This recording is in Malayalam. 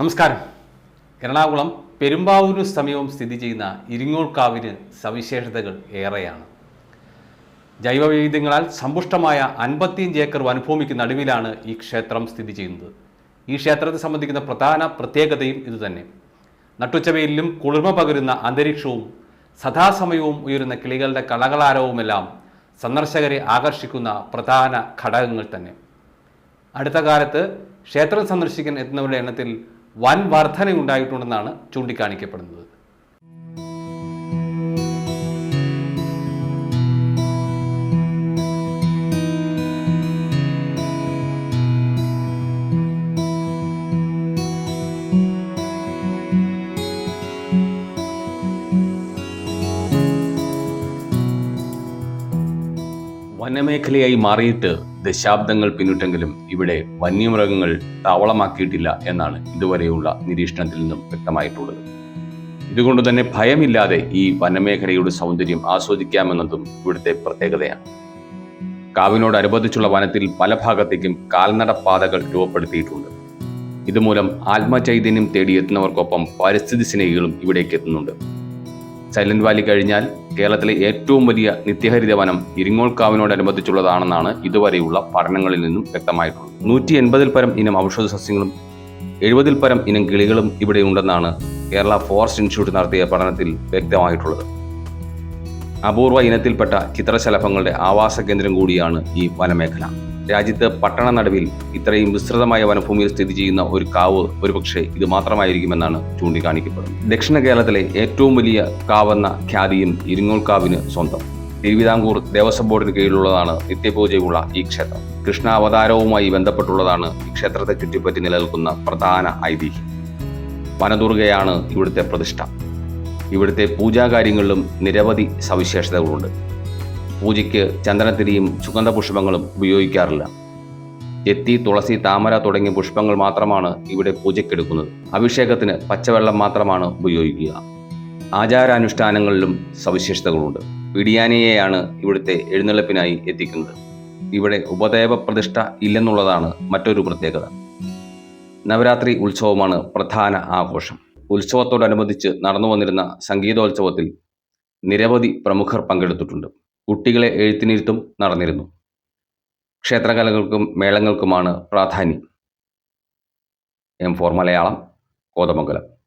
നമസ്കാരം. എറണാകുളം പെരുമ്പാവൂരിന് സമീപം സ്ഥിതി ചെയ്യുന്ന ഇരിങ്ങോൾക്കാവിന് സവിശേഷതകൾ ഏറെയാണ്. ജൈവവൈവിധ്യങ്ങളാൽ സമ്പുഷ്ടമായ അൻപത്തിയഞ്ച് ഏക്കർ വനഭൂമിക്ക് നടുവിലാണ് ഈ ക്ഷേത്രം സ്ഥിതി ചെയ്യുന്നത്. ഈ ക്ഷേത്രത്തെ സംബന്ധിക്കുന്ന പ്രധാന പ്രത്യേകതയും ഇതുതന്നെ. നട്ടുച്ചവയിലും കുളിർമ പകരുന്ന അന്തരീക്ഷവും സദാസമയവും ഉയരുന്ന കിളികളുടെ കളകളാരവുമെല്ലാം സന്ദർശകരെ ആകർഷിക്കുന്ന പ്രധാന ഘടകങ്ങൾ തന്നെ. അടുത്ത കാലത്ത് ക്ഷേത്രം സന്ദർശിക്കാൻ എത്തുന്നവരുടെ എണ്ണത്തിൽ വൻ വർധനയുണ്ടായിട്ടുണ്ടെന്നാണ് ചൂണ്ടിക്കാണിക്കപ്പെടുന്നത്. വനമേഖലയായി മാറിയിട്ട് ദശാബ്ദങ്ങൾ പിന്നിട്ടെങ്കിലും ഇവിടെ വന്യമൃഗങ്ങൾ താവളമാക്കിയിട്ടില്ല എന്നാണ് ഇതുവരെയുള്ള നിരീക്ഷണത്തിൽ നിന്നും വ്യക്തമായിട്ടുള്ളത്. ഇതുകൊണ്ട് തന്നെ ഭയമില്ലാതെ ഈ വനമേഖലയുടെ സൗന്ദര്യം ആസ്വദിക്കാമെന്നതും ഇവിടുത്തെ പ്രത്യേകതയാണ്. കാവിനോടനുബന്ധിച്ചുള്ള വനത്തിൽ പല ഭാഗത്തേക്കും കാൽനട പാതകൾ രൂപപ്പെടുത്തിയിട്ടുണ്ട്. ഇതുമൂലം ആത്മചൈതന്യം തേടിയെത്തുന്നവർക്കൊപ്പം പരിസ്ഥിതി സ്നേഹികളും ഇവിടേക്ക് എത്തുന്നുണ്ട് സൈലന്റ് വാലി കഴിഞ്ഞാൽ കേരളത്തിലെ ഏറ്റവും വലിയ നിത്യഹരിത വനം ഇരിങ്ങോൾക്കാവിനോടനുബന്ധിച്ചുള്ളതാണെന്നാണ് ഇതുവരെയുള്ള പഠനങ്ങളിൽ നിന്നും വ്യക്തമായിട്ടുള്ളത്. നൂറ്റി എൺപതിൽ പരം ഇനം ഔഷധ സസ്യങ്ങളും എഴുപതിൽ പരം ഇനം കിളികളും ഇവിടെ ഉണ്ടെന്നാണ് കേരള ഫോറസ്റ്റ് ഇൻസ്റ്റിറ്റ്യൂട്ട് നടത്തിയ പഠനത്തിൽ വ്യക്തമായിട്ടുള്ളത്. അപൂർവ ഇനത്തിൽപ്പെട്ട ചിത്രശലഭങ്ങളുടെ ആവാസ കേന്ദ്രം കൂടിയാണ് ഈ വനമേഖല. രാജ്യത്ത് പട്ടണ നടുവിൽ ഇത്രയും വിസ്തൃതമായ വനഭൂമിയിൽ സ്ഥിതി ചെയ്യുന്ന ഒരു കാവ് ഒരുപക്ഷെ ഇത് മാത്രമായിരിക്കുമെന്നാണ് ചൂണ്ടിക്കാണിക്കപ്പെടുന്നത്. ദക്ഷിണ കേരളത്തിലെ ഏറ്റവും വലിയ കാവെന്ന ഖ്യാതിയും ഇരിങ്ങോൾക്കാവിന് സ്വന്തം. തിരുവിതാംകൂർ ദേവസ്വം ബോർഡിന് കീഴിലുള്ളതാണ് നിത്യപൂജയുള്ള ഈ ക്ഷേത്രം. കൃഷ്ണ അവതാരവുമായി ബന്ധപ്പെട്ടുള്ളതാണ് ഈ ക്ഷേത്രത്തെ ചുറ്റിപ്പറ്റി നിലനിൽക്കുന്ന പ്രധാന ഐതിഹ്യം. വനദുർഗയാണ് ഇവിടുത്തെ പ്രതിഷ്ഠ. ഇവിടുത്തെ പൂജാകാര്യങ്ങളിലും നിരവധി സവിശേഷതകളുണ്ട്. പൂജയ്ക്ക് ചന്ദനത്തിരിയും സുഗന്ധപുഷ്പങ്ങളും ഉപയോഗിക്കാറില്ല. എത്തി തുളസി താമര തുടങ്ങിയ പുഷ്പങ്ങൾ മാത്രമാണ് ഇവിടെ പൂജയ്ക്കെടുക്കുന്നത്. അഭിഷേകത്തിന് പച്ചവെള്ളം മാത്രമാണ് ഉപയോഗിക്കുക. ആചാരാനുഷ്ഠാനങ്ങളിലും സവിശേഷതകളുണ്ട്. പിടിയാനയെയാണ് ഇവിടുത്തെ എഴുന്നള്ളിപ്പിനായി എത്തിക്കുന്നത്. ഇവിടെ ഉപദേവ പ്രതിഷ്ഠ ഇല്ലെന്നുള്ളതാണ് മറ്റൊരു പ്രത്യേകത. നവരാത്രി ഉത്സവമാണ് പ്രധാന ആഘോഷം. ഉത്സവത്തോടനുബന്ധിച്ച് നടന്നു വന്നിരുന്ന സംഗീതോത്സവത്തിൽ നിരവധി പ്രമുഖർ പങ്കെടുത്തിട്ടുണ്ട്. കുട്ടികളെ എഴുത്തിനിരുത്തും നടന്നിരുന്നു. ക്ഷേത്രകലകൾക്കും മേളങ്ങൾക്കുമാണ് പ്രാധാന്യം. M four Malayalam Kothamangalam.